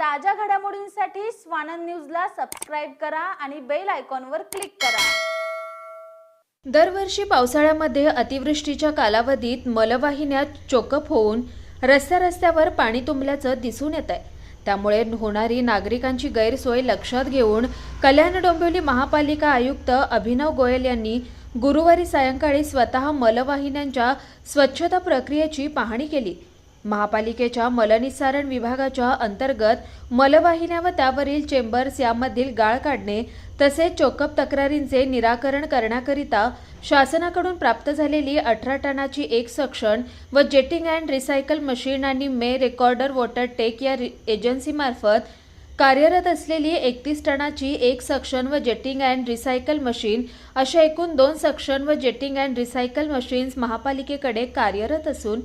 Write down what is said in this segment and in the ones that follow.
ताज्या घडामोडींसाठी स्वानंद न्यूजला सबस्क्राईब करा आणि बेल आयकॉनवर क्लिक करा. दरवर्षी पावसाळ्यामध्ये अतिवृष्टीच्या कालावधीत मलवाहिन्या चोकअप होऊन रस्त्या रस्त्यावर पाणी तुंबल्याचं दिसून येत आहे. त्यामुळे होणारी नागरिकांची गैरसोय लक्षात घेऊन कल्याण डोंबिवली महापालिका आयुक्त अभिनव गोयल यांनी गुरुवारी सायंकाळी स्वतः मलवाहिन्यांच्या स्वच्छता प्रक्रियेची पाहणी केली. महापालिकेच्या मलनिस्सारण विभागाच्या अंतर्गत मलवाहिन्या व त्यावरील चेंबर्स यामधील गाळ काढणे तसेच चोकअप तक्रारींचे निराकरण करण्याकरिता शासनाकडून प्राप्त झालेली अठरा टनाची एक सक्शन व जेटिंग अँड रिसायकल मशीन आणि मे रेकॉर्डर वॉटर टेक या एजन्सीमार्फत कार्यरत असलेली एकतीस टनाची एक सक्शन व जेटिंग अँड रिसायकल मशीन अशा एकूण दोन सक्शन व जेटिंग अँड रिसायकल मशीन्स महापालिकेकडे कार्यरत असून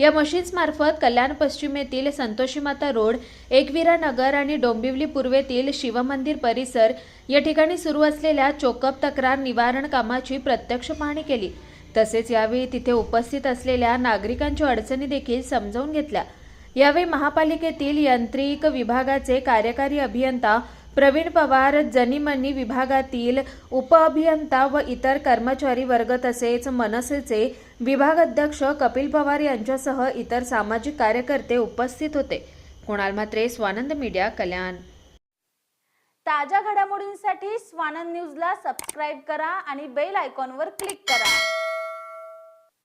या मशीन्समार्फत कल्याण पश्चिमेतील संतोषीमाता रोड एकविरा नगर आणि डोंबिवली पूर्वेतील शिवमंदिर परिसर या ठिकाणी सुरू असलेल्या चोकअप तक्रार निवारण कामाची प्रत्यक्ष पाहणी केली. तसेच यावेळी तिथे उपस्थित असलेल्या नागरिकांच्या अडचणी देखील समजावून घेतल्या. यावेळी महापालिकेतील यांत्रिक विभागाचे कार्यकारी अभियंता प्रवीण पवार जनीमनी विभागातील उपअभियंता व इतर कर्मचारी वर्ग तसेच मनसेचे विभागाध्यक्ष कपिल पवार यांच्यासह इतर सामाजिक कार्यकर्ते उपस्थित होते. कुणाल म्हात्रे स्वानंद मीडिया कल्याण. ताज्या घडामोडींसाठी स्वानंद न्यूजला सबस्क्राईब करा आणि बेल आयकॉनवर क्लिक करा.